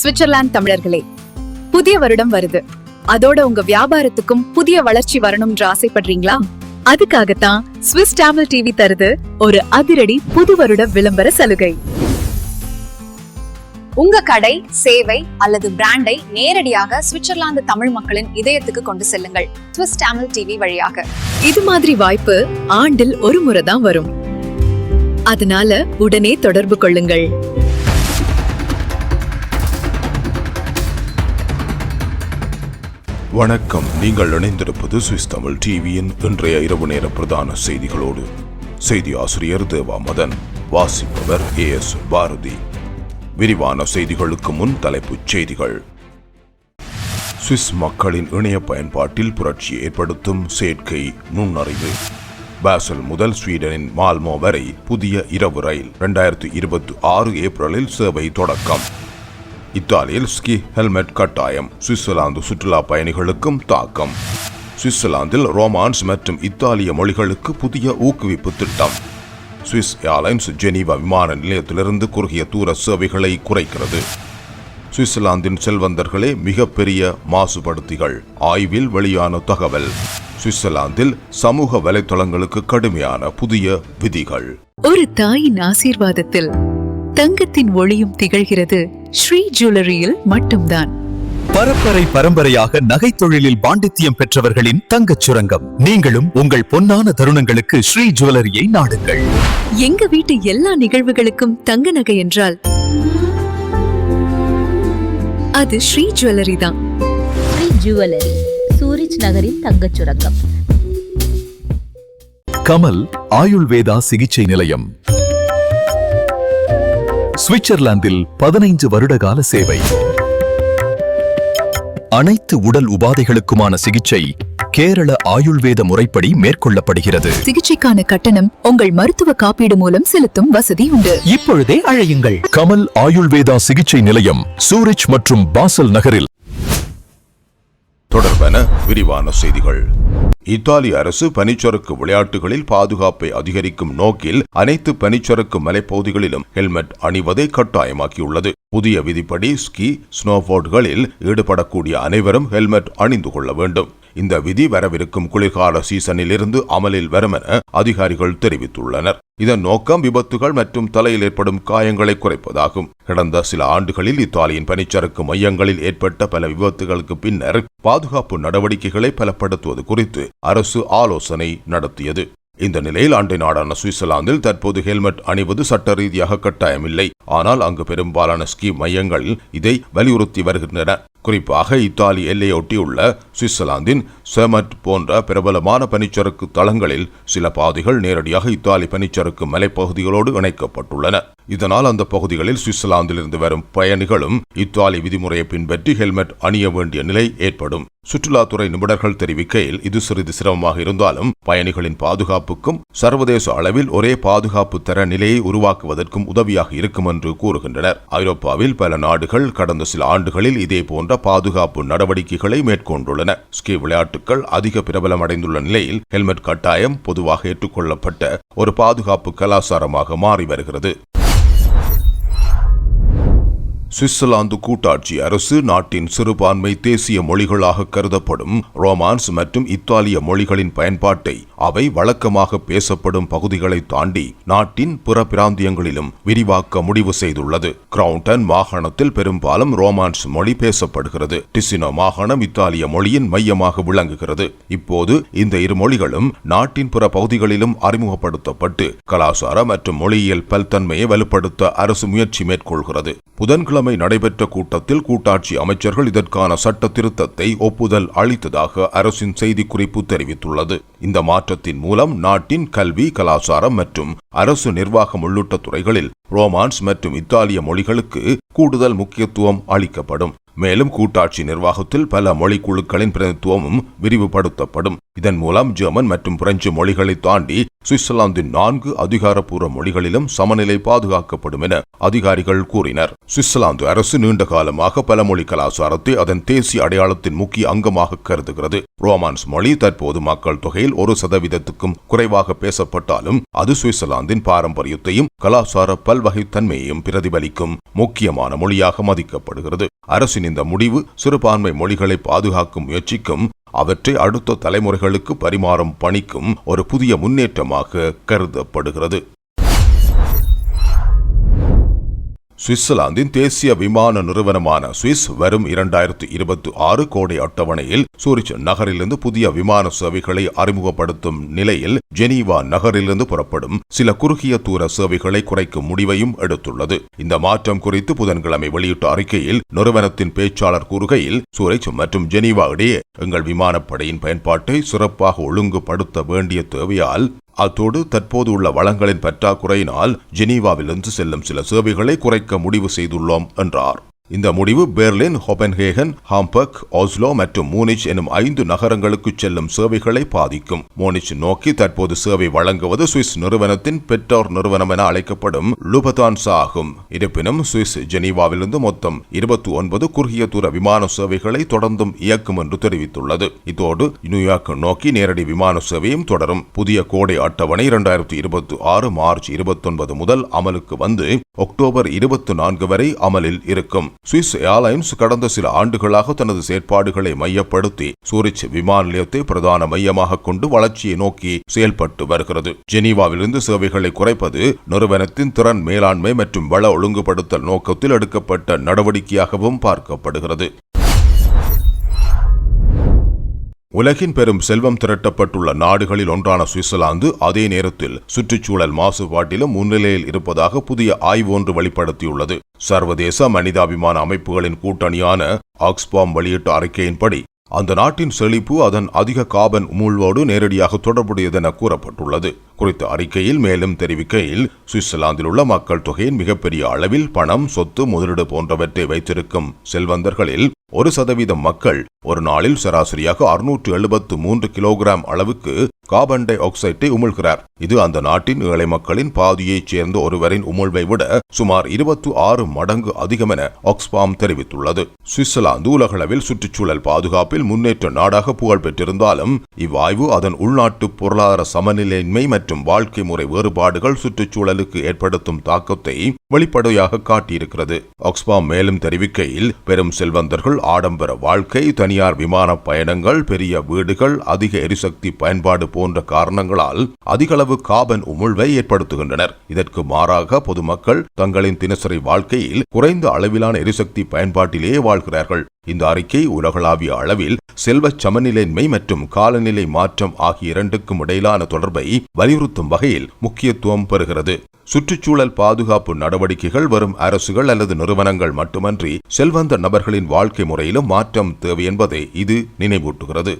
Switzerland தமிழர்களே புதிய வருடம் வருது. அதோட உங்க வியாபாரத்துக்கும் புதிய வளர்ச்சி வரணும்ன்ற ஆசைப்படுறீங்களா? அதுக்காகத்தான் சுவிஸ் டேமல் டிவி தருது ஒரு அதிரடி புது வருட விளம்பர சலுகை. உங்க கடை சேவை அல்லது பிராண்டை நேரடியாக சுவிட்சர்லாந்து தமிழ் மக்களின் இதயத்துக்கு கொண்டு செல்லுங்கள் ஸ்விஸ் டேமல் டிவி வழியாக. இது மாதிரி வாய்ப்பு ஆண்டில் ஒரு முறை தான் வரும். அதனால உடனே தொடர்பு கொள்ளுங்கள். வணக்கம். நீங்கள் இணைந்திருப்பது சுவிஸ் தமிழ் டிவியின் இன்றைய இரவு நேர பிரதான செய்திகளோடு. செய்தி ஆசிரியர் தேவா மதன் வாசிப்பவர் ஏ எஸ் பாரதி. விரிவான செய்திகளுக்கு முன் தலைப்புச் செய்திகள். சுவிஸ் மக்களின் இணைய பயன்பாட்டில் புரட்சி ஏற்படுத்தும் செயற்கை நுண்ணறிவு. பாசல் முதல் ஸ்வீடனின் மால்மோ வரை புதிய இரவு ரயில் இரண்டாயிரத்து இருபத்தி ஆறு ஏப்ரலில் சேவை தொடக்கம். இத்தாலியில் ஸ்கி ஹெல்மெட் கட்டாயம். சுவிட்சர்லாந்து சுற்றுலா பயணிகளுக்கும் தாக்கம். சுவிட்சர்லாந்தில் ரோமான்ஸ் மற்றும் இத்தாலிய மொழிகளுக்கு புதிய ஊக்குவிப்பு திட்டம். சுவிஸ் ஏர்லைன்ஸ் ஜெனீவா விமான நிலையத்திலிருந்து குறுகிய தூர சேவைகளை குறைக்கிறது. சுவிட்சர்லாந்தின் செல்வந்தர்களே மிகப்பெரிய மாசுபடுத்திகள். ஆய்வில் வெளியான தகவல் சுவிட்சர்லாந்தில் சமூக வலைத்தளங்களுக்கு கடுமையான புதிய விதிகள். ஒரு தாயின் ஆசீர்வாதத்தில் தங்கத்தின் ஒளியும் திகழ்கிறது. ஸ்ரீ ஜுவல்லரியில் மட்டும்தான். பரம்பரை பரம்பரையாக நகைத் தொழிலில் பாண்டித்தியம் பெற்றவர்களின் தங்கச் சுரங்கம். நீங்களும் உங்கள் பொன்னான தருணங்களுக்கு ஸ்ரீ ஜுவல்லரியை நாடுங்கள். எங்க வீட்டு எல்லா நிகழ்வுகளுக்கும் தங்க நகை என்றால்? அது ஸ்ரீ ஜுவல்லரி தான். ஸ்ரீ ஜுவல்லரி சூரிச் நகரின் தங்கச் சுரங்கம். கமல் ஆயுள்வேதா சிகிச்சை நிலையம். சுவிட்சர்லாந்தில் பதினைந்து வருடகால சேவை. அனைத்து உடல் உபாதைகளுக்குமான சிகிச்சை கேரள ஆயுள்வேத முறைப்படி மேற்கொள்ளப்படுகிறது. சிகிச்சைக்கான கட்டணம் உங்கள் மருத்துவ காப்பீடு மூலம் செலுத்தும் வசதி உண்டு. இப்பொழுதே அழையுங்கள். கமல் ஆயுள்வேதா சிகிச்சை நிலையம் சூரிச் மற்றும் பாசல் நகரில். தொடர்பென விரிவான செய்திகள். இத்தாலி அரசு பனிச்சறுக்கு விளையாட்டுகளில் பாதுகாப்பை அதிகரிக்கும் நோக்கில் அனைத்து பனிச்சறுக்கு மலைப்பகுதிகளிலும் ஹெல்மெட் அணிவதை கட்டாயமாக்கியுள்ளது. புதிய விதிப்படி ஸ்கி ஸ்னோபோர்டுகளில் ஈடுபடக்கூடிய அனைவரும் ஹெல்மெட் அணிந்து கொள்ள வேண்டும். இந்த விதி வரவிருக்கும் குளிர்கால சீசனில் இருந்து அமலில் வரும் என அதிகாரிகள் தெரிவித்துள்ளனர். இதன் நோக்கம் விபத்துகள் மற்றும் தலையில் ஏற்படும் காயங்களை குறைப்பதாகும். கடந்த சில ஆண்டுகளில் இத்தாலியின் பனிச்சறுக்கு மையங்களில் ஏற்பட்ட பல விபத்துகளுக்கு பின்னர் பாதுகாப்பு நடவடிக்கைகளை பலப்படுத்துவது குறித்து அரசு ஆலோசனை நடத்தியது. இந்த நிலையில் அண்டை நாடான சுவிட்சர்லாந்தில் தற்போது ஹெல்மெட் அணிவது சட்ட ரீதியாக கட்டாயமில்லை. ஆனால் அங்கு பெரும்பாலான ஸ்கீ மையங்கள் இதை வலியுறுத்தி வருகின்றன. குறிப்பாக இத்தாலி எல்லையொட்டியுள்ள சுவிட்சர்லாந்தின் செமட் போன்ற பிரபலமான பனிச்சறுக்கு தளங்களில் சில பாதைகள் நேரடியாக இத்தாலி பனிச்சறுக்கு மலைப்பகுதிகளோடு இணைக்கப்பட்டுள்ளன. இதனால் அந்த பகுதிகளில் சுவிட்சர்லாந்திலிருந்து வரும் பயணிகளும் இத்தாலி விதிமுறையை பின்பற்றி ஹெல்மெட் அணிய வேண்டிய நிலை ஏற்படும். சுற்றுலாத்துறை நிபுணர்கள் தெரிவிக்கையில் இது சிறிது சிரமமாக இருந்தாலும் பயணிகளின் பாதுகாப்புக்கும் சர்வதேச அளவில் ஒரே பாதுகாப்பு தர நிலையை உருவாக்குவதற்கும் உதவியாக இருக்கும் என்று கூறுகின்றனர். ஐரோப்பாவில் பல நாடுகள் கடந்த சில ஆண்டுகளில் இதே போன்ற பாதுகாப்பு நடவடிக்கைகளை மேற்கொண்டுள்ளன. ஸ்கீ விளையாட்டுகள் அதிக பிரபலமடைந்துள்ள நிலையில் ஹெல்மெட் கட்டாயம் பொதுவாக ஏற்றுக்கொள்ளப்பட்ட ஒரு பாதுகாப்பு கலாச்சாரமாக மாறி வருகிறது. சுவிட்சர்லாந்து கூட்டாட்சி அரசு நாட்டின் சிறுபான்மை தேசிய மொழிகளாக கருதப்படும் ரோமான்ஸ் மற்றும் இத்தாலிய மொழிகளின் பயன்பாட்டை அவை வழக்கமாக பேசப்படும் பகுதிகளை தாண்டி நாட்டின் பிற பிராந்தியங்களிலும் விரிவாக்க முடிவு செய்துள்ளது. கிரவுண்டன் மாகாணத்தில் பெரும்பாலும் ரோமான்ஸ் மொழி பேசப்படுகிறது. டிசினோ மாகாணம் இத்தாலிய மொழியின் மையமாக விளங்குகிறது. இப்போது இந்த இரு மொழிகளும் நாட்டின் பிற பகுதிகளிலும் அறிமுகப்படுத்தப்பட்டு கலாச்சார மற்றும் மொழியியல் பல்தன்மையை வலுப்படுத்த அரசு முயற்சி மேற்கொள்கிறது. புதன்கிழமை நடைபெற்ற கூட்டத்தில் கூட்டாட்சி அமைச்சர்கள் இதற்கான சட்ட திருத்தத்தை ஒப்புதல் அளித்ததாக அரசின் செய்திக்குறிப்பு தெரிவித்துள்ளது. இந்த மாற்ற மாற்றத்தின் மூலம் நாட்டின் கல்வி கலாச்சாரம் மற்றும் அரசு நிர்வாகம் உள்ளிட்ட துறைகளில் ரோமான்ஸ் மற்றும் இத்தாலிய மொழிகளுக்கு கூடுதல் முக்கியத்துவம் அளிக்கப்படும். மேலும் கூட்டாட்சி நிர்வாகத்தில் பல மொழிக்குழுக்களின் பிரதித்துவமும் விரிவுபடுத்தப்படும். இதன் மூலம் ஜெர்மன் மற்றும் பிரெஞ்சு மொழிகளை தாண்டி சுவிட்சர்லாந்தின் நான்கு அதிகாரப்பூர்வ மொழிகளிலும் சமநிலை பாதுகாக்கப்படும் என அதிகாரிகள் கூறினர். சுவிட்சர்லாந்து அரசு நீண்ட காலமாக பல மொழி கலாச்சாரத்தை அதன் தேசிய அடையாளத்தின் முக்கிய அங்கமாக கருதுகிறது. ரோமான்ஸ் மொழி தற்போது மக்கள் தொகையில் ஒரு சதவீதத்துக்கும் குறைவாக பேசப்பட்டாலும் அது சுவிட்சர்லாந்தின் பாரம்பரியத்தையும் கலாச்சார பல்வகைத்தன்மையையும் பிரதிபலிக்கும் முக்கியமான மொழியாக மதிக்கப்படுகிறது. அரசின் இந்த முடிவு சிறுபான்மை மொழிகளை பாதுகாக்கும் முயற்சிக்கும் அவற்றை அடுத்த தலைமுறைகளுக்கு பரிமாறும் பணிக்கும் ஒரு புதிய முன்னேற்றமாக கருதப்படுகிறது. சுவிட்சர்லாந்தின் தேசிய விமான நிறுவனமான சுவிஸ் வரும் இரண்டாயிரத்து இருபத்தி ஆறு கோடை அட்டவணையில் சூரிச் நகரிலிருந்து புதிய விமான சேவைகளை அறிமுகப்படுத்தும் நிலையில் ஜெனீவா நகரிலிருந்து புறப்படும் சில குறுகிய தூர சேவைகளை குறைக்கும் முடிவையும் எடுத்துள்ளது. இந்த மாற்றம் குறித்து புதன்கிழமை வெளியிட்ட அறிக்கையில் நிறுவனத்தின் பேச்சாளர் கூறுகையில் சூரிச் மற்றும் ஜெனீவா இடையே எங்கள் விமானப்படையின் பயன்பாட்டை சிறப்பாக ஒழுங்குபடுத்த வேண்டிய தேவையால் அத்தோடு தற்போது உள்ள வளங்களின் பற்றாக்குறையினால் ஜெனீவாவிலிருந்து செல்லும் சில சேவைகளை குறைக்க முடிவு செய்துள்ளோம் என்றார். இந்த முடிவு பெர்லின் ஹோபன்ஹேகன் ஹாம்பர்க் ஆஸ்லோ மற்றும் மூனிச் எனும் ஐந்து நகரங்களுக்கு செல்லும் சேவைகளை பாதிக்கும். மூனிச் நோக்கி தற்போது சேவை வழங்குவது சுவிஸ் நிறுவனத்தின் பெற்றோர் நிறுவனம் என அழைக்கப்படும் லுபதான்சா ஆகும். இருப்பினும் சுவிஸ் ஜெனீவாவிலிருந்து மொத்தம் இருபத்தி ஒன்பது குறுகிய தூர விமான சேவைகளை தொடர்ந்தும் இயக்கும் என்று தெரிவித்துள்ளது. இதோடு நியூயார்க் நோக்கி நேரடி விமான சேவையும் தொடரும். புதிய கோடை அட்டவணை இரண்டாயிரத்தி இருபத்தி ஆறு மார்ச் இருபத்தொன்பது முதல் அமலுக்கு வந்து அக்டோபர் இருபத்தி நான்கு வரை அமலில் இருக்கும். சுவிஸ் ஏர்லைன்ஸ் கடந்த சில ஆண்டுகளாக தனது செயற்பாடுகளை மையப்படுத்தி சூரிச் விமான நிலையத்தை பிரதான மையமாக கொண்டு வளர்ச்சியை நோக்கி செயல்பட்டு வருகிறது. ஜெனீவாவிலிருந்து சேவைகளை குறைப்பது நிறுவனத்தின் திறன் மேலாண்மை மற்றும் வள ஒழுங்குபடுத்தல் நோக்கத்தில் எடுக்கப்பட்ட நடவடிக்கையாகவும் பார்க்கப்படுகிறது. உலகின் பெரும் செல்வம் திரட்டப்பட்டுள்ள நாடுகளில் ஒன்றான சுவிட்சர்லாந்து அதே நேரத்தில் சுற்றுச்சூழல் மாசுபாட்டிலும் முன்னிலையில் இருப்பதாக புதிய ஆய்வு ஒன்று வெளிப்படுத்தியுள்ளது. சர்வதேச மனிதாபிமான அமைப்புகளின் கூட்டணியான ஆக்ஸ்பாம் வெளியிட்ட அறிக்கையின்படி அந்த நாட்டின் செழிப்பு அதன் அதிக காபன் உமிழ்வோடு நேரடியாக தொடர்புடையதென கூறப்பட்டுள்ளது. குறித்த அறிக்கையில் மேலும் தெரிவிக்கையில் சுவிட்சர்லாந்தில் உள்ள மக்கள் தொகையின் மிகப்பெரிய அளவில் பணம் சொத்து முதலீடு போன்றவற்றை வைத்திருக்கும் செல்வந்தர்களில் ஒரு சதவீதம் மக்கள் ஒரு நாளில் சராசரியாக அறுநூற்று எழுபத்து மூன்று கிலோகிராம் அளவுக்கு கார்பன் டை ஆக்சைட்டை உமிழ்கிறார். இது அந்த நாட்டின் ஏழை மக்களின் பாதியைச் சேர்ந்த ஒருவரின் உமிழ்வை விட சுமார் இருபத்தி ஆறு மடங்கு அதிகம் என ஆக்ஸ்பாம் தெரிவித்துள்ளது. சுவிட்சர்லாந்து உலகளவில் சுற்றுச்சூழல் பாதுகாப்பில் முன்னேற்ற நாடாக புகழ் பெற்றிருந்தாலும் இவ்வாய்வு அதன் உள்நாட்டு பொருளாதார சமநிலையின்மை மற்றும் வாழ்க்கை முறை வேறுபாடுகள் சுற்றுச்சூழலுக்கு ஏற்படுத்தும் தாக்கத்தை வெளிப்படையாக காட்டியிருக்கிறது. ஆக்ஸ்பாம் மேலும் தெரிவிக்கையில் பெரும் செல்வந்தர்கள் ஆடம்பர வாழ்க்கை தனியார் விமான பயணங்கள் பெரிய வீடுகள் அதிக எரிசக்தி பயன்பாடு போன்ற காரணங்களால் அதிகளவு காபன் உமிழ்வை ஏற்படுத்துகின்றனர். இதற்கு மாறாக பொதுமக்கள் தங்களின் தினசரி வாழ்க்கையில் குறைந்த அளவிலான எரிசக்தி பயன்பாட்டிலேயே வாழ்கிறார்கள். இந்த அறிக்கை உலகளாவிய அளவில் செல்வச் சமநிலையின்மை மற்றும் காலநிலை மாற்றம் ஆகிய இரண்டுக்கும் இடையிலான தொடர்பை வலியுறுத்தும் வகையில் முக்கியத்துவம் பெறுகிறது. சுற்றுச்சூழல் பாதுகாப்பு நடவடிக்கைகள் வரும் அரசுகள் அல்லது நிறுவனங்கள் மட்டுமன்றி செல்வந்த நபர்களின் வாழ்க்கை முறையிலும் மாற்றம் தேவை என்பதை இது நினைவூட்டுகிறது.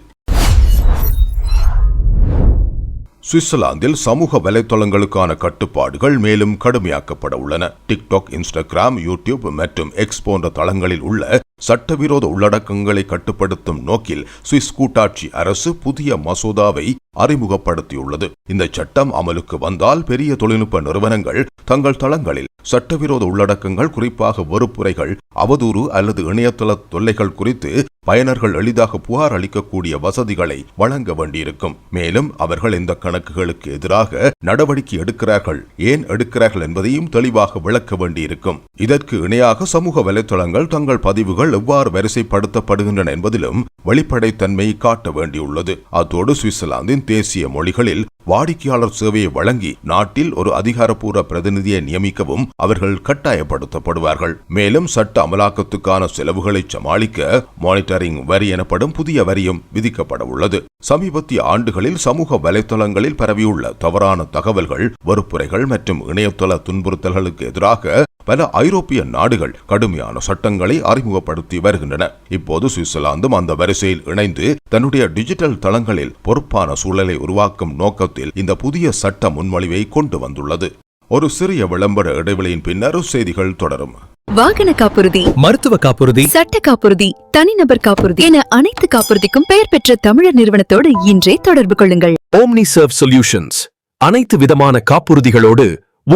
சுவிட்சர்லாந்தில் சமூக வலைத்தளங்களுக்கான கட்டுப்பாடுகள் மேலும் கடுமையாக்கப்பட உள்ளன. டிக்டாக் இன்ஸ்டாகிராம் யூடியூப் மற்றும் எக்ஸ் போன்ற தளங்களில் உள்ள சட்டவிரோத உள்ளடக்கங்களை கட்டுப்படுத்தும் நோக்கில் சுவிஸ் கூட்டாட்சி அரசு புதிய மசோதாவை அறிமுகப்படுத்தியுள்ளது. இந்த சட்டம் அமலுக்கு வந்தால் பெரிய தொழில்நுட்ப நிறுவனங்கள் தங்கள் தளங்களில் சட்டவிரோத உள்ளடக்கங்கள் குறிப்பாக வெறுப்புரைகள் அவதூறு அல்லது இணையதள தொல்லைகள் குறித்து பயனர்கள் எளிதாக புகார் அளிக்கக்கூடிய வசதிகளை வழங்க வேண்டியிருக்கும். மேலும் அவர்கள் இந்த கணக்குகளுக்கு எதிராக நடவடிக்கை எடுக்கிறார்கள். ஏன் எடுக்கிறார்கள் என்பதையும் தெளிவாக விளக்க வேண்டியிருக்கும். இதற்கு இணையாக சமூக வலைத்தளங்கள் தங்கள் பதிவுகள் எவ்வாறு வரிசைப்படுத்தப்படுகின்றன என்பதிலும் வெளிப்படைத்தன்மையை காட்ட வேண்டியுள்ளது. அத்தோடு சுவிட்சர்லாந்தின் தேசிய மொழிகளில் வாடிக்கையாளர் சேவையை வழங்கி நாட்டில் ஒரு அதிகாரப்பூர்வ பிரதிநிதியை நியமிக்கவும் அவர்கள் கட்டாயப்படுத்தப்படுவார்கள். மேலும் சட்ட அமலாக்கத்துக்கான செலவுகளை சமாளிக்க மானிட்டரிங் வரி எனப்படும் புதிய வரியும் விதிக்கப்பட உள்ளது. சமீபத்திய ஆண்டுகளில் சமூக வலைதளங்களில் பரவியுள்ள தவறான தகவல்கள் வறுப்புரைகள் மற்றும் இணையதள துன்புறுத்தல்களுக்கு எதிராக பல ஐரோப்பிய நாடுகள் கடுமையான சட்டங்களை அறிமுகப்படுத்தி வருகின்றன. இப்போது சுவிட்சர்லாந்தும் அந்த வரிசையில் இணைந்து தன்னுடைய டிஜிட்டல் தளங்களில் பொறுப்பான சூழலை உருவாக்கும் நோக்கத்தில் இந்த புதிய சட்ட முன்மொழிவை கொண்டு வந்துள்ளது. ஒரு சிறிய விளம்பர இடைவெளியின் பின்னர் செய்திகள் தொடரும். வாகன காப்புறுதி மருத்துவ காப்புறுதி சட்ட காப்புறுதி தனிநபர் காப்புறுதி என அனைத்து காப்புறுதிக்கும் பெயர் பெற்ற தமிழர் நிறுவனத்தோடு இன்றே தொடர்பு கொள்ளுங்கள். ஓம்னி சர்வ் சொல்யூஷன்ஸ் அனைத்து விதமான காப்புறுதிகளோடு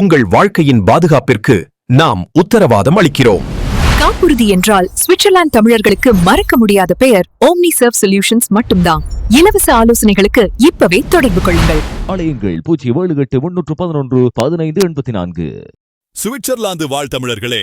உங்கள் வாழ்க்கையின் பாதுகாப்பிற்கு நாம் உத்தரவாதம் அளிக்கிறோம். காப்புறுதி என்றால் சுவிட்சர்லாந்து தமிழர்களுக்கு மறக்க முடியாத பெயர் ஓம்னி சர்வ் சொல்யூஷன்ஸ் மட்டும்தான். இலவச ஆலோசனைகளுக்கு இப்பவே தொடர்பு கொள்ளுங்கள். ஆலயங்கள் பூஜ்ஜியம் ஏழு எட்டு முன்னூற்று பதினொன்று பதினைந்து எண்பத்தி நான்கு. சுவிட்சர்லாந்து வாழ் தமிழர்களே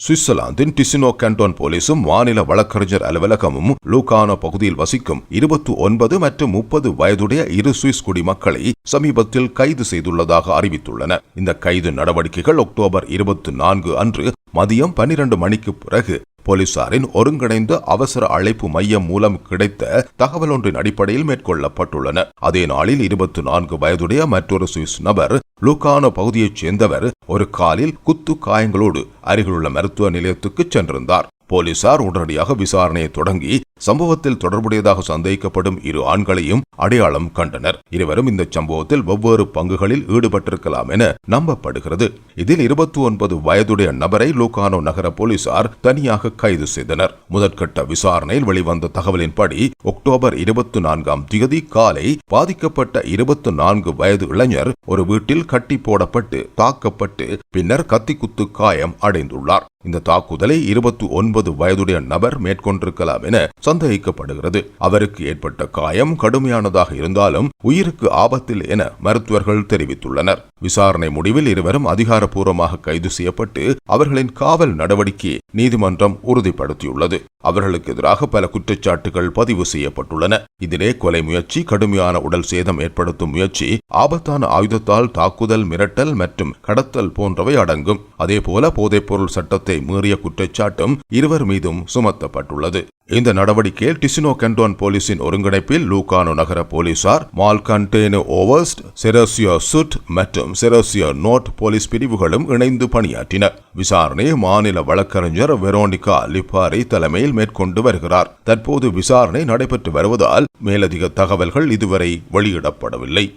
சுவிட்சர்லாந்தின் டிசினோ கண்டோன் போலீசும் மாநில வழக்கறிஞர் அலுவலகமும் லூகானோ பகுதியில் வசிக்கும் இருபத்தி ஒன்பது மற்றும் முப்பது வயதுடைய இரு சுவிஸ் குடிமக்களை சமீபத்தில் கைது செய்துள்ளதாக அறிவித்துள்ளன. இந்த கைது நடவடிக்கைகள் அக்டோபர் இருபத்தி நான்கு அன்று மதியம் பன்னிரண்டு மணிக்கு பிறகு போலீசாரின் ஒருங்கிணைந்த அவசர அழைப்பு மையம் மூலம் கிடைத்த தகவல் ஒன்றின் அடிப்படையில் மேற்கொள்ளப்பட்டுள்ளன. அதே நாளில் இருபத்தி நான்கு வயதுடைய மற்றொரு சுவிஸ் நபர் லூக்கானோ பகுதியைச் சேர்ந்தவர் ஒரு காலில் குத்து காயங்களோடு அருகிலுள்ள மருத்துவ நிலையத்துக்கு சென்றிருந்தார். போலீசார் உடனடியாக விசாரணையை தொடங்கி சம்பவத்தில் தொடர்புடையதாக சந்தேகிக்கப்படும் இரு ஆண்களையும் அடையாளம் கண்டனர். இருவரும் இந்த சம்பவத்தில் வெவ்வேறு பங்குகளில் ஈடுபட்டிருக்கலாம் என நம்பப்படுகிறது. இதில் இருபத்தி ஒன்பது வயதுடைய நபரை லூகானோ நகர போலீசார் தனியாக கைது செய்தனர். முதற்கட்ட விசாரணையில் வெளிவந்த தகவலின்படி அக்டோபர் இருபத்தி நான்காம் திகதி காலை பாதிக்கப்பட்ட இருபத்தி நான்கு வயது இளைஞர் ஒரு வீட்டில் கட்டி போடப்பட்டு தாக்கப்பட்டு பின்னர் கத்திக்குத்து காயம் அடைந்துள்ளார். இந்த தாக்குதலை இருபத்தி ஒன்பது வயதுடைய நபர் மேற்கொண்டிருக்கலாம் என சந்தேகிக்கப்படுகிறது. அவருக்கு ஏற்பட்ட காயம் கடுமையானதாக இருந்தாலும் உயிருக்கு ஆபத்தில் என மருத்துவர்கள் தெரிவித்துள்ளனர். விசாரணை முடிவில் இருவரும் அதிகாரப்பூர்வமாக கைது செய்யப்பட்டு அவர்களின் காவல் நடவடிக்கையை நீதிமன்றம் உறுதிப்படுத்தியுள்ளது. அவர்களுக்கு எதிராக பல குற்றச்சாட்டுகள் பதிவு செய்யப்பட்டுள்ளன. இதிலே கொலை முயற்சி கடுமையான உடல் சேதம் ஏற்படுத்தும் முயற்சி ஆபத்தான ஆயுதத்தால் தாக்குதல் மிரட்டல் மற்றும் கடத்தல் போன்றவை அடங்கும். அதேபோல போதைப்பொருள் சட்டத்தை மீறிய குற்றச்சாட்டும் இருவர் மீதும் சுமத்தப்பட்டுள்ளது. இந்த நடவடிக்கையில் டிசினோ கண்டோன் போலீசின் ஒருங்கிணைப்பில் லூகானோ நகர போலீசார் மால்கண்டேனு ஓவர்ஸ்ட் செரோசியோ சுட் மற்றும் செரோசியோ நோட் போலீஸ் பிரிவுகளும் இணைந்து பணியாற்றின விசாரணையை மாநில வழக்கறிஞர் வெரோனிகா லிபாரி தலைமையில் மேற்கொண்டு வருகிறார். தற்போது விசாரணை நடைபெற்று வருவதால் மேலதிக தகவல்கள் இதுவரை வெளியிடப்படவில்லை.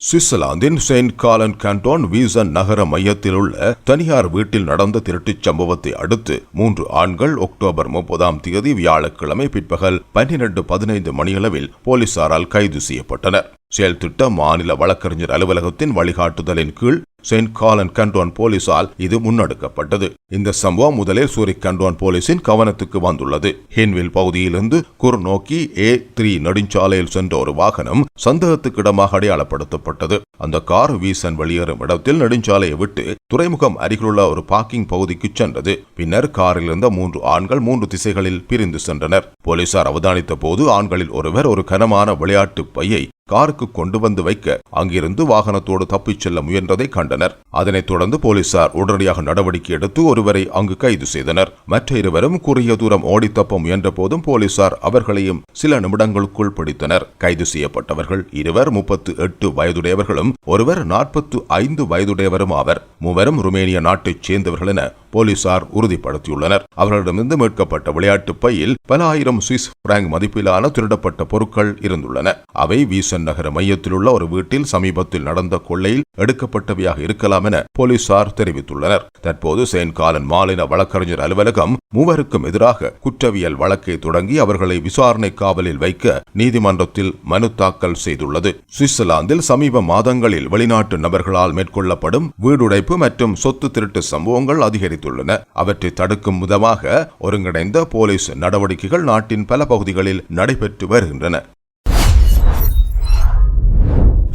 சுவிட்சர்லாந்தின் செயின்ட் காலன் கேண்டோன் வீசன் நகர மையத்தில் உள்ள தனியார் வீட்டில் நடந்த திருட்டுச் சம்பவத்தை அடுத்து மூன்று ஆண்கள் அக்டோபர் முப்பதாம் தேதி வியாழக்கிழமை பிற்பகல் பன்னிரண்டு பதினைந்து மணியளவில் போலீசாரால் கைது செய்யப்பட்டனர். செயல்திட்ட மாநில வழக்கறிஞர் அலுவலகத்தின் வழிகாட்டுதலின் கீழ் செயின்ட் காலன் கண்டோன் போலீசால் இது முன்னெடுக்கப்பட்டது. இந்த சம்பவம் முதலில் சூரிக் கண்டோன் போலீசின் கவனத்துக்கு வந்துள்ளது. ஹின்வில் பகுதியிலிருந்து குர் நோக்கி ஏ த்ரீ நெடுஞ்சாலையில் சென்ற ஒரு வாகனம் சந்தேகத்துக்கிடமாக அடையாளப்படுத்தப்பட்டது. அந்த கார் வீசன் வெளியேறும் இடத்தில் நெடுஞ்சாலையை விட்டு துறைமுகம் அருகிலுள்ள ஒரு பார்க்கிங் பகுதிக்கு சென்றது. பின்னர் காரில் இருந்த மூன்று ஆண்கள் மூன்று திசைகளில் பிரிந்து சென்றனர். போலீசார் அவதானித்த போது ஆண்களில் ஒருவர் ஒரு கனமான விளையாட்டு பையை காருக்கு கொண்டு வந்து வைக்க அங்கிருந்து வாகனத்தோடு தப்பிச் செல்ல முயன்றதை கண்டனர். அதனைத் தொடர்ந்து போலீசார் உடனடியாக நடவடிக்கை எடுத்து ஒருவரை அங்கு கைது செய்தனர். மற்ற இருவரும் குறுகிய தூரம் ஓடி தப்ப முயன்ற போதும் போலீசார் அவர்களையும் சில நிமிடங்களுக்குள் பிடித்தனர். கைது செய்யப்பட்டவர்கள் இருவர் முப்பத்து எட்டு வயதுடையவர்களும் ஒருவர் நாற்பத்து ஐந்து வயதுடையவரும் ஆவர். மூவரும் ருமேனிய நாட்டைச் சேர்ந்தவர்கள் என போலீசார் உறுதிப்படுத்தியுள்ளனர். அவர்களிடமிருந்து மீட்கப்பட்ட விளையாட்டு பையில் பல ஆயிரம் சுவிஸ் பிராங்க் மதிப்பிலான திருடப்பட்ட பொருட்கள் இருந்துள்ளன. அவை வீசன் நகர மையத்தில் உள்ள ஒரு வீட்டில் சமீபத்தில் நடந்த கொள்ளையில் எடுக்கப்பட்டவையாக இருக்கலாம் என போலீசார் தெரிவித்துள்ளனர். தற்போது செயின்ட் காலன் மாநில வழக்கறிஞர் அலுவலகம் மூவருக்கும் எதிராக குற்றவியல் வழக்கை தொடங்கி அவர்களை விசாரணை காவலில் வைக்க நீதிமன்றத்தில் மனு தாக்கல் செய்துள்ளது. சுவிட்சர்லாந்தில் சமீப மாதங்களில் வெளிநாட்டு நபர்களால் மேற்கொள்ளப்படும் வீடுடைப்பு மற்றும் சொத்து திருட்டு சம்பவங்கள் அதிகரித்துள்ளன. அவற்றை தடுக்கும் விதமாக ஒருங்கிணைந்த போலீஸ் நடவடிக்கைகள் நாட்டின் பல பகுதிகளில் நடைபெற்று வருகின்றன.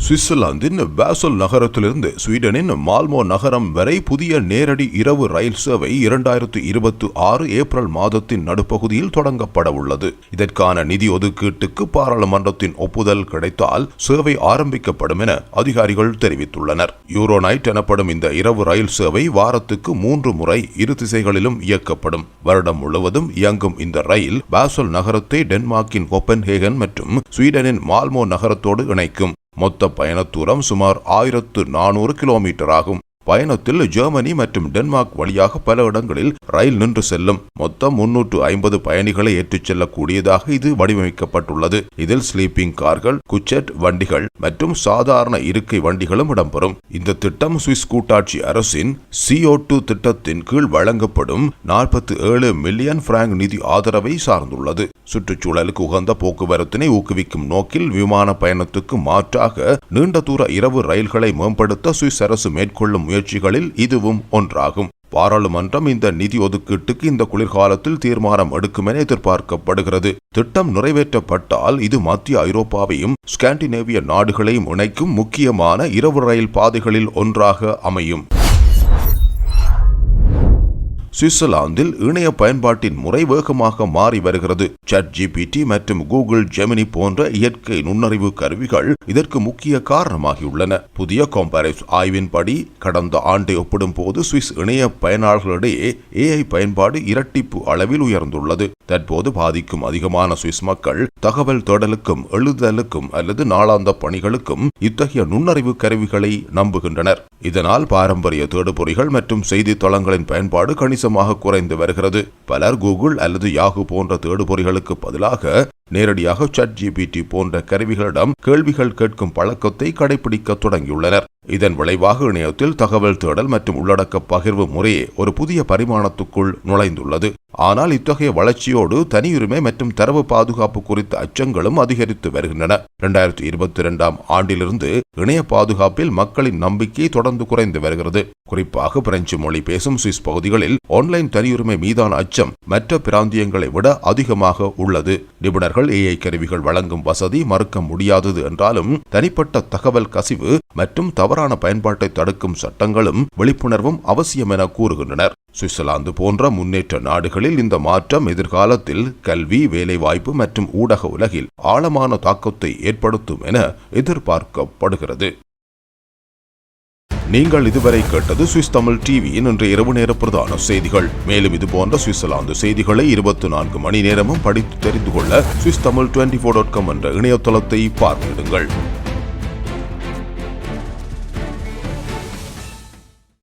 சுவிட்சர்லாந்தின் பேசல் நகரத்திலிருந்து ஸ்வீடனின் மால்மோ நகரம் வரை புதிய நேரடி இரவு ரயில் சேவை இரண்டாயிரத்து இருபத்தி ஆறு ஏப்ரல் மாதத்தின் நடுப்பகுதியில் தொடங்கப்பட உள்ளது. இதற்கான நிதி ஒதுக்கீட்டுக்கு பாராளுமன்றத்தின் ஒப்புதல் கிடைத்தால் சேவை ஆரம்பிக்கப்படும் என அதிகாரிகள் தெரிவித்துள்ளனர். யூரோநைட் எனப்படும் இந்த இரவு ரயில் சேவை வாரத்துக்கு மூன்று முறை இரு திசைகளிலும் இயக்கப்படும். வருடம் முழுவதும் இயங்கும் இந்த ரயில் பேசல் நகரத்தை டென்மார்க்கின் கோப்பன்ஹேகன் மற்றும் ஸ்வீடனின் மால்மோ நகரத்தோடு இணைக்கும். மொத்த பயணத்தூரம் சுமார் ஆயிரத்து நானூறு கிலோமீட்டர் ஆகும். பயணத்தில் ஜெர்மனி மற்றும் டென்மார்க் வழியாக பல இடங்களில் ரயில் நின்று செல்லும். மொத்தம் முன்னூற்று ஐம்பது பயணிகளை ஏற்றிச் செல்லக்கூடியதாக இது வடிவமைக்கப்பட்டுள்ளது. இதில் ஸ்லீப்பிங் கார்கள் குச்செட் வண்டிகள் மற்றும் சாதாரண இருக்கை வண்டிகளும் இடம்பெறும். இந்த திட்டம் சுவிஸ் கூட்டாட்சி அரசின் சிஓ டூ திட்டத்தின் கீழ் வழங்கப்படும் நாற்பத்தி ஏழு மில்லியன் பிராங்க் நிதி ஆதரவை சார்ந்துள்ளது. சுற்றுச்சூழலுக்கு உகந்த போக்குவரத்தினை ஊக்குவிக்கும் நோக்கில் விமான பயணத்துக்கு மாற்றாக நீண்ட தூர இரவு ரயில்களை மேம்படுத்த சுவிஸ் அரசு மேற்கொள்ளும் முயற்சிகளில் இதுவும் ஒன்றாகும். பாராளுமன்றம் இந்த நிதி ஒதுக்கீட்டுக்கு இந்த குளிர்காலத்தில் தீர்மானம் எடுக்கும் என எதிர்பார்க்கப்படுகிறது. திட்டம் நிறைவேற்றப்பட்டால் இது மத்திய ஐரோப்பாவையும் ஸ்காண்டினேவிய நாடுகளையும் இணைக்கும் முக்கியமான இரவு ரயில் பாதைகளில் ஒன்றாக அமையும். சுவிட்சர்லாந்தில் இணைய பயன்பாட்டின் முறை வேகமாக மாறி வருகிறது. சட் ஜிபிடி மற்றும் கூகுள் ஜெமினி போன்ற இயற்கை நுண்ணறிவு கருவிகள் இதற்கு முக்கிய காரணமாகியுள்ளன. புதிய காம்பரிஸ் ஆய்வின்படி கடந்த ஆண்டை ஒப்பிடும் போது சுவிஸ் இணைய பயனாளர்களிடையே ஏஐ பயன்பாடு இரட்டிப்பு அளவில் உயர்ந்துள்ளது. தற்போது பாதிக்கும் அதிகமான சுவிஸ் மக்கள் தகவல் தேடலுக்கும் எழுதலுக்கும் அல்லது நாளாந்த பணிகளுக்கும் இத்தகைய நுண்ணறிவு கருவிகளை நம்புகின்றனர். இதனால் பாரம்பரிய தேடுபொறிகள் மற்றும் செய்தி தளங்களின் பயன்பாடு கணிசமாக குறைந்து வருகிறது. பலர் கூகுள் அல்லது யாகு போன்ற தேடுபொறிகளுக்கு பதிலாக நேரடியாக சட் ஜிபிடி போன்ற கருவிகளிடம் கேள்விகள் கேட்கும் பழக்கத்தை கடைபிடிக்க தொடங்கியுள்ளனர். இதன் விளைவாக இணையத்தில் தகவல் தேடல் மற்றும் உள்ளடக்க பகிர்வு முறையே ஒரு புதிய பரிமாணத்துக்குள் நுழைந்துள்ளது. ஆனால் இத்தகைய வளர்ச்சியோடு தனியுரிமை மற்றும் தரவு பாதுகாப்பு குறித்த அச்சங்களும் அதிகரித்து வருகின்றன. இரண்டாயிரத்தி இருபத்தி இரண்டாம் ஆண்டிலிருந்து இணைய பாதுகாப்பில் மக்களின் நம்பிக்கை தொடர்ந்து குறைந்து வருகிறது. குறிப்பாக பிரெஞ்சு மொழி பேசும் சுவிஸ் பகுதிகளில் ஆன்லைன் தனியுரிமை மீதான அச்சம் மற்ற பிராந்தியங்களை விட அதிகமாக உள்ளது. நிபுணர்கள் ஏஐ கருவிகள் வழங்கும் வசதி மறுக்க முடியாதது என்றாலும் தனிப்பட்ட தகவல் கசிவு மற்றும் தவறான பயன்பாட்டை தடுக்கும் சட்டங்களும் விழிப்புணர்வும் அவசியம் என கூறுகின்றனர். சுவிட்சர்லாந்து போன்ற முன்னேற்ற நாடுகளில் இந்த மாற்றம் எதிர்காலத்தில் கல்வி வேலைவாய்ப்பு மற்றும் ஊடக உலகில் ஆழமான தாக்கத்தை ஏற்படுத்தும் என எதிர்பார்க்கப்படுகிறது. நீங்கள் இதுவரை கேட்டது சுவிஸ் தமிழ் டிவியின் இன்று இரவு நேர பிரதான செய்திகள். மேலும் இது போன்ற சுவிட்சர்லாந்து செய்திகளை இருபத்தி நான்கு மணி நேரமும் படித்து தெரிந்து கொள்ள Swiss Tamil twenty four dot com என்ற இணையதளத்தை பார்வையிடுங்கள்